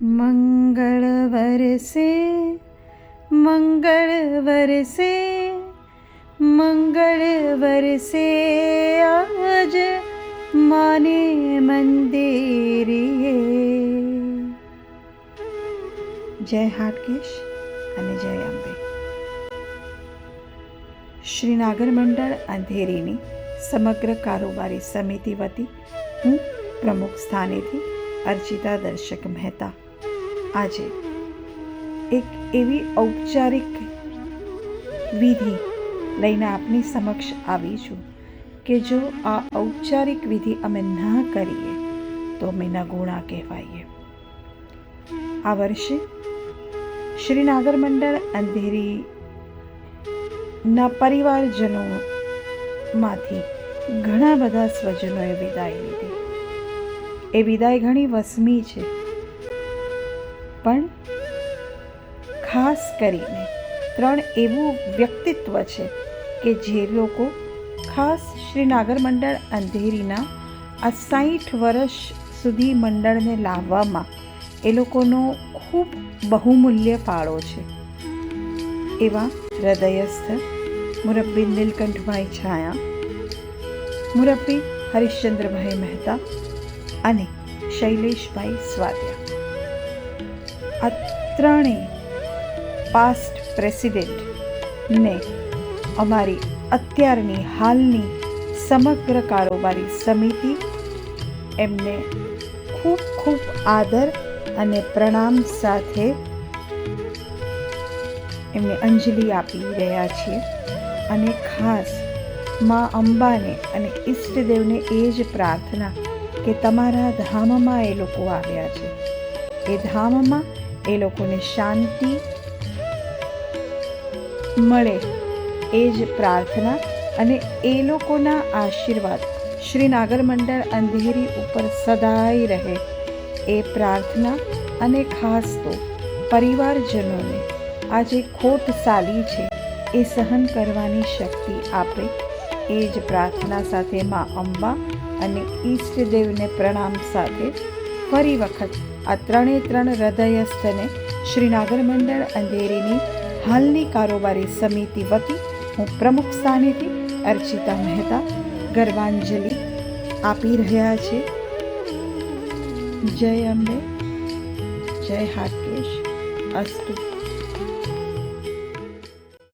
મંગળ વરસે મંગળ વરસે મંગળ વરસે આજ માને મંદિરે જય હાટકેશ અને જય અંબે શ્રી નાગર મંડળ અંધેરીની સમગ્ર કારોબારી સમિતિ વતી હું પ્રમુખ સ્થાનેથી અર્ચિતા દર્શક મહેતા। આજે એક એવી ઔપચારિક વિધિ લઈને આપની સમક્ષ આવી છું કે જો આ ઔપચારિક વિધિ અમે ના કરીએ, તો અમે નગુણા કહેવાઈએ. આ વર્ષે શ્રી નાગર મંડળ અંધેરીના પરિવારજનોમાંથી ઘણા બધા સ્વજનોએ વિદાય લીધી. એ વિદાય ઘણી વસમી છે. પણ ખાસ કરીને ત્રણ એવું વ્યક્તિત્વ છે કે જે લોકો ખાસ શ્રી નાગર મંડળ અંધેરીના આ સાઠ વર્ષ સુધી મંડળને લાવવામાં એ લોકોનો ખૂબ બહુમૂલ્ય ફાળો છે. એવા હૃદયસ્થ મુરબ્બી નીલકંઠભાઈ છાયા, મુરબ્બી હરિશ્ચંદ્રભાઈ મહેતા અને શૈલેષભાઈ સ્વાદ્યા આ ત્રણેય પાસ્ટ પ્રેસિડેન્ટને અમારી અત્યારની હાલની સમગ્ર કારોબારી સમિતિ એમને ખૂબ ખૂબ આદર અને પ્રણામ સાથે એમને અંજલિ આપી રહ્યા છીએ. અને ખાસ મા અંબાને અને ઈષ્ટદેવને એ જ પ્રાર્થના કે તમારા ધામમાં એ લોકો આવ્યા છે. એ ધામમાં એ લોકોને શાંતિ મળે એ જ પ્રાર્થના અને એ લોકોના આશીર્વાદ. શ્રી નાગર મંડળ અંધેરી ઉપર સદાય રહે એ પ્રાર્થના અને ખાસ તો પરિવારજનોને. આ જે ખોટ સાલી છે એ સહન કરવાની શક્તિ આપે એ જ પ્રાર્થના સાથે મા અંબા અને ઈષ્ટદેવને પ્રણામ સાથે ફરી વખત આ ત્રણે ત્રણ હૃદયસ્થને શ્રીનાગર મંડળ અંધેરીની હાલની કારોબારી સમિતિ વતી હું પ્રમુખ સ્થાનેથી અર્ચિતા મહેતા ગર્વાંજલિ આપી રહ્યા છે. જય અંબે. જય હાટકેશ. અસ્તુ.